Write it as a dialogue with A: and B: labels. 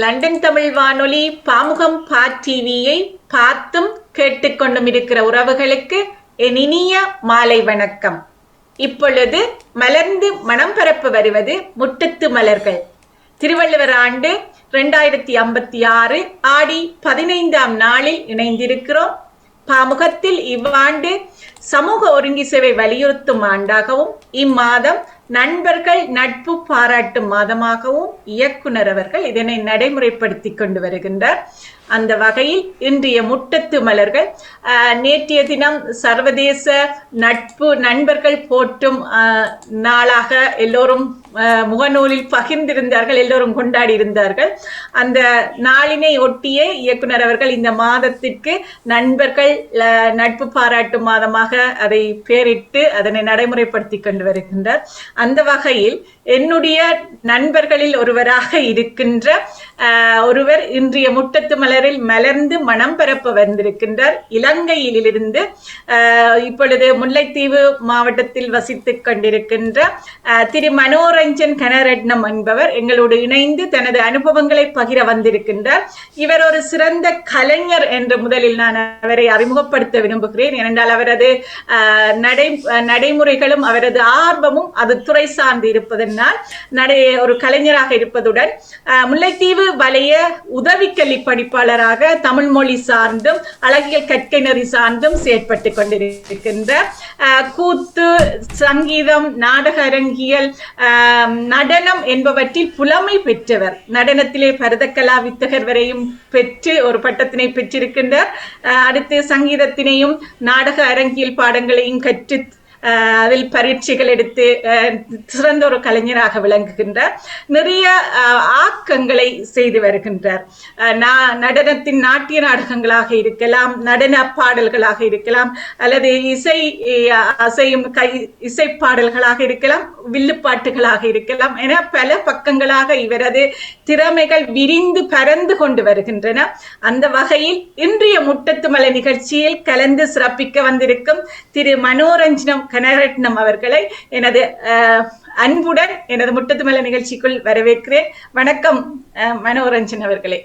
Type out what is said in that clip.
A: London Tamil வானொலி பாமுகம் பா டிவியை பார்த்தும் கேட்டுக்கொண்டும் இருக்கிற உறவுகளுக்கு என் இனிய மாலை வணக்கம். இப்பொழுது மலர்ந்து மனம் பரப்ப வருவது முட்டத்து மலர்கள். திருவள்ளுவர் ஆண்டு இரண்டாயிரத்தி ஐம்பத்தி ஆறு ஆடி பதினைந்தாம் நாளில் இணைந்திருக்கிறோம். பாமுகத்தில் இவ்வாண்டு சமூக ஒருங்கி சேவை வலியுறுத்தும் ஆண்டாகவும் இம்மாதம் நண்பர்கள் நட்பு பாராட்டும் மாதமாகவும் இயக்குனர் அவர்கள் இதனை நடைமுறைப்படுத்தி கொண்டு வருகின்றார். அந்த வகையில் இன்றைய முட்டத்து மலர்கள் நேற்றைய தினம் சர்வதேச நட்பு நண்பர்கள் போற்றும் நாளாக எல்லோரும் முகநூலில் பகிர்ந்திருந்தார்கள் எல்லோரும் கொண்டாடி இருந்தார்கள். அந்த நாளினை ஒட்டியே இயக்குனர் அவர்கள் இந்த மாதத்திற்கு நண்பர்கள் நட்பு பாராட்டும் மாதமாக அதை பேரிட்டு அதனை நடைமுறைப்படுத்தி கொண்டு வருகின்றார். அந்த வகையில் என்னுடைய நண்பர்களில் ஒருவராக இருக்கின்ற ஒருவர் இன்றைய முட்டத்து மலரில் மலர்ந்து மனம் பரப்ப வந்திருக்கின்றார். இலங்கையிலிருந்து இப்பொழுது முல்லைத்தீவு மாவட்டத்தில் வசித்துக் கொண்டிருக்கின்ற திரு மனோரஞ்சன் கனரட்னம் என்பவர் எங்களோடு இணைந்து தனது அனுபவங்களை பகிர வந்திருக்கின்றார். இவர் ஒரு சிறந்த கலைஞர் என்று முதலில் நான் அவரை அறிமுகப்படுத்த விரும்புகிறேன். ஏனென்றால் அவரது நடை நடைமுறைகளும் அவரது ஆர்வமும் அது துறை சார்ந்து இருப்பதனால் நடை ஒரு கலைஞராக இருப்பதுடன் முல்லைத்தீவு வலைய உதவி கல்வி படிப்பாளராக தமிழ் மொழி சார்ந்தும் அழகியல் கற்கை நெறி சார்ந்தும் செயற்பட்டு கொண்டிருக்கின்ற கூத்து சங்கீதம் நாடக அரங்கியல் நடனம் என்பவற்றில் புலமை பெற்றவர். நடனத்திலே பரதக்கலா வித்தகர் வரையும் பெற்று ஒரு பட்டத்தினை பெற்றிருக்கின்றார். அடுத்து சங்கீதத்தினையும் நாடக அரங்கியல் பாடங்களையும் கற்று அதில் பரீட்சைகள் எடுத்து சிறந்த ஒரு கலைஞராக விளங்குகின்றார். நிறைய ஆக்கங்களை செய்து வருகின்றார். நடனத்தின் நாட்டிய நாடகங்களாக இருக்கலாம் நடன பாடல்களாக இருக்கலாம் அல்லது இசை அசையும் கை இசை பாடல்களாக இருக்கலாம் வில்லுப்பாட்டுகளாக இருக்கலாம் என பல பக்கங்களாக இவரது திறமைகள் விரிந்து பறந்து கொண்டு வருகின்றன. அந்த வகையில் இன்றைய முட்டத்து மலை நிகழ்ச்சியில் கலந்து சிறப்பிக்க வந்திருக்கும் திரு மனோரஞ்சனம் கனரட்னம் அவர்களை எனது அன்புடன் எனது முட்டத்துமலை நிகழ்ச்சிக்குள் வரவேற்கிறேன். வணக்கம் மனோரஞ்சன் அவர்களே.